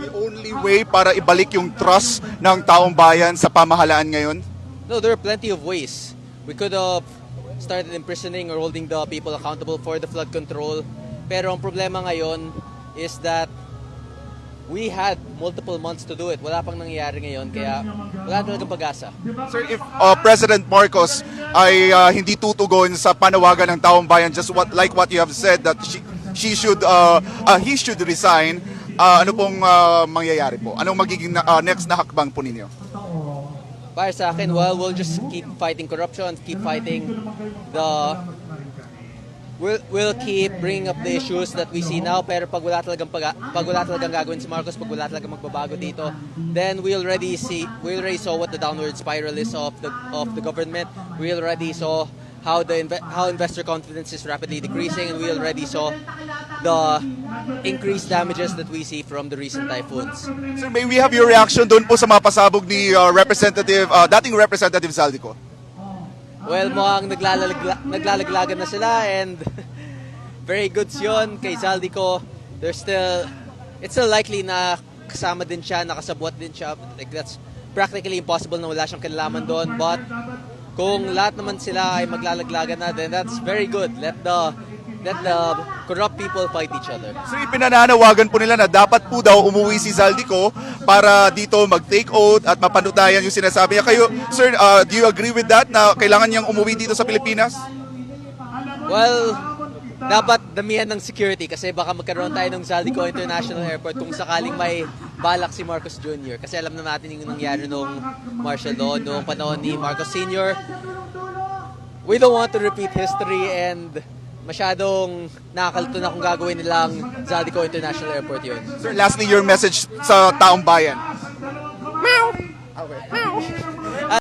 the only way para ibalik yung trust ng taong bayan sa pamahalaan ngayon? No, there are plenty of ways. We could have started imprisoning or holding the people accountable for the flood control. Pero ang problema ngayon is that we had multiple months to do it. Wala pang nangyayari ngayon, kaya wala talagang pag-asa. Sir, if uh, President Marcos ay uh, hindi tutugon sa panawagan ng taong bayan, just what like what you have said that she, she should uh, uh, he should resign, uh, ano pong uh, mangyayari po? Anong magiging na- uh, next na hakbang po ninyo? Para sa akin, well, we'll just keep fighting corruption, keep fighting the... We'll, we'll keep bringing up the issues that we see now, pero pag wala talagang, pag, pag wala talagang gagawin si Marcos, pag wala talagang magbabago dito, then we already see, we already saw what the downward spiral is of the, of the government. We already saw how the inve- how investor confidence is rapidly decreasing, and we already saw the increased damages that we see from the recent typhoons. Sir, may we have your reaction doon po sa mga pasabog ni uh, Representative, uh, dating Representative Saldico? Well, mukhang naglalagla- naglalaglagan na sila and very good yun kay Zaldico. There's still, it's still likely na kasama din siya, nakasabwat din siya. Like that's practically impossible na wala siyang kinalaman doon. But kung lahat naman sila ay maglalaglagan na, then that's very good. Let the let the corrupt people fight each other. So ipinananawagan po nila na dapat po daw umuwi si Zaldico para dito mag-take oath at mapanutayan yung sinasabi niya. Kayo, sir, uh, do you agree with that na kailangan niyang umuwi dito sa Pilipinas? Well, dapat damihan ng security kasi baka magkaroon tayo ng Zaldico International Airport kung sakaling may balak si Marcos Jr. Kasi alam na natin yung nangyari nung martial law noong panahon ni Marcos Sr. We don't want to repeat history and masyadong nakakalito na kung gagawin nilang Zaldico International Airport yun. Sir, lastly, your message sa taong bayan.